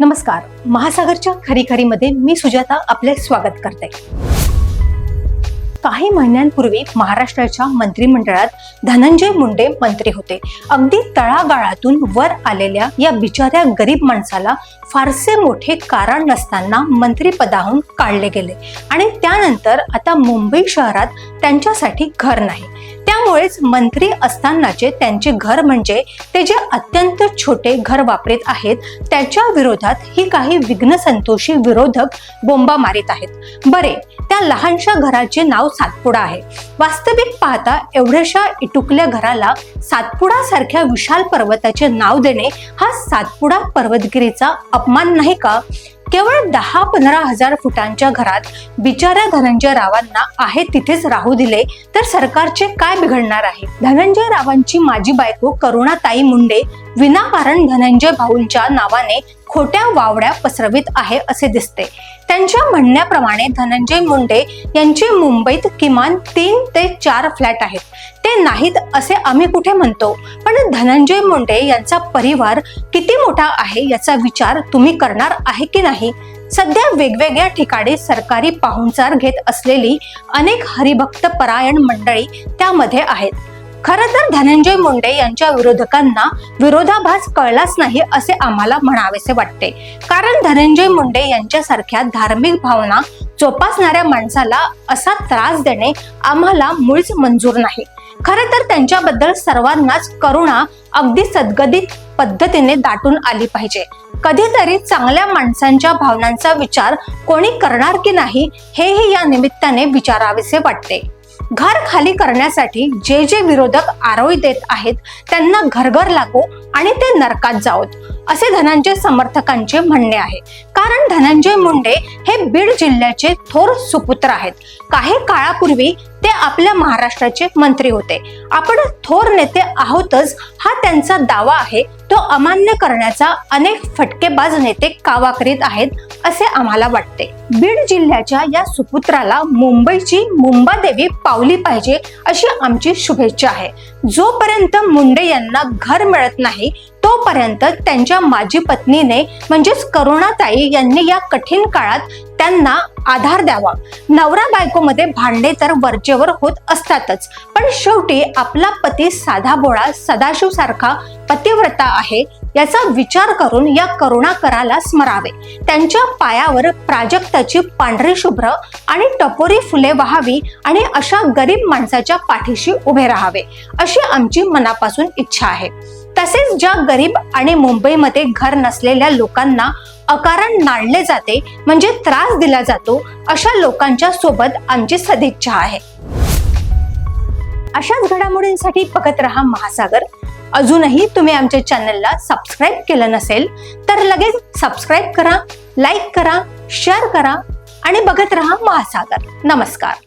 नमस्कार. महासागरच्या खरी मध्ये मी सुजाता आपले स्वागत करते. काही महिन्यांपूर्वी महाराष्ट्राच्या मंत्रिमंडळात धनंजय मुंडे मंत्री होते. अगदी तळागाळातून वर आलेल्या या बिचाऱ्या गरीब माणसाला फारसे मोठे कारण नसताना मंत्रीपदाहून काढले गेले. आणि त्यानंतर आता मुंबई शहरात त्यांच्यासाठी घर नाही. त्यामुळेच मंत्री असतानाचे त्यांचे घर म्हणजे ते जे अत्यंत छोटे घर वापरीत आहेत त्याच्या विरोधात ही काही विघ्न संतोषी विरोधक बोंबा मारित आहेत. बरे त्या लहानशा घराचे नाव सातपुडा आहे. वास्तविक पाहता एवढ्याशा इटुकल्या घराला सातपुडा सारख्या विशाल पर्वताचे नाव देणे हा सातपुडा पर्वतगिरीचा अपमान नाही का? केवळ दहा पंधरा हजार फुटांच्या घरात बिचाऱ्या धनंजय रावांना आहे तिथेच राहू दिले तर सरकारचे काय बिघडणार आहे? धनंजय रावांची माझी बायको करुणाताई मुंडे विनाकारण धनंजय भाऊंच्या नावाने खोट्या वावड्या पसरवित आहे असे दिसते. त्यांच्या म्हणण्याप्रमाणे धनंजय मुंडे यांचे मुंबईत किमान तीन ते चार फ्लॅट आहेत. ते नाहीत असे आम्ही कुठे म्हणतो? पण धनंजय मुंडे यांचा परिवार किती मोठा आहे याचा विचार तुम्ही करणार आहे की नाही? सध्या वेगवेगळ्या ठिकाणी सरकारी पाहुणचार घेत असलेली अनेक हरिभक्त परायण मंडळी त्यामध्ये आहेत. खरं तर धनंजय मुंडे यांच्या विरोधकांना विरोधाभास कळलाच नाही असे आम्हाला म्हणावेसे वाटते. कारण धनंजय मुंडे यांच्यासारख्या धार्मिक भावना जोपासणाऱ्या माणसाला असा त्रास देणे आम्हाला मुळीच मंजूर नाही. खरं तर त्यांच्याबद्दल सर्वांनाच करुणा अगदी सद्गदित पद्धतीने दाटून आली पाहिजे. कधीतरी चांगल्या माणसांच्या भावनांचा विचार कोणी करणार की नाही हेही या निमित्ताने विचारावेसे वाटते. घर खाली करण्यासाठी जे जे विरोधक आरोय देत आहेत त्यांना घरघर लागो आणि ते नरकात जावोत असे धनंजय समर्थकांचे म्हणणे आहे. कारण धनंजय मुंडे हे बीड जिल्ह्याचे थोर सुपुत्र आहेत. काही काळापूर्वी ते आपल्या महाराष्ट्राचे मंत्री होते. आपण थोर नेते आहोतच हा त्यांचा दावा आहे तो अमान्य करण्याचा अनेक फटकेबाज नेते कावा करीत आहेत असे आम्हाला वाटते. बीड जिल्ह्याच्या या सुपुत्राला मुंबईची मुंबादेवी पावली पाहिजे अशी आमची शुभेच्छा आहे. जोपर्यंत मुंडे यांना घर मिळत नाही तोपर्यंत त्यांच्या माजी पत्नीने म्हणजेच करुणाताई यांनी या कठीण काळात त्यांना आधार द्यावा. नवरा बायकोमध्ये भांडे तर वरचेवर होत असतातच. पण शेवटी आपला पती साधा बोळा सदाशिव सारखा पतिव्रता आहे याचा विचार करून या करुणाकराला स्मरावे. त्यांच्या पायावर प्राजक्ताची पांढरी शुभ्र आणि टपोरी फुले व्हावी आणि अशा गरीब माणसाच्या पाठीशी उभे राहावे अशी आमची मनापासून इच्छा आहे. तसेच ज्या गरीब आणि मुंबईमध्ये घर नसलेल्या लोकांना अकारण नाडले जाते म्हणजे त्रास दिला जातो अशा लोकांच्या सोबत आमची सदिच्छा आहे. अशाच घडामोडींसाठी बघत रहा महासागर. अजूनही तुम्ही आमच्या चॅनलला सबस्क्राईब केलं नसेल तर लगेच सबस्क्राईब करा लाईक करा शेअर करा आणि बघत रहा महासागर. नमस्कार.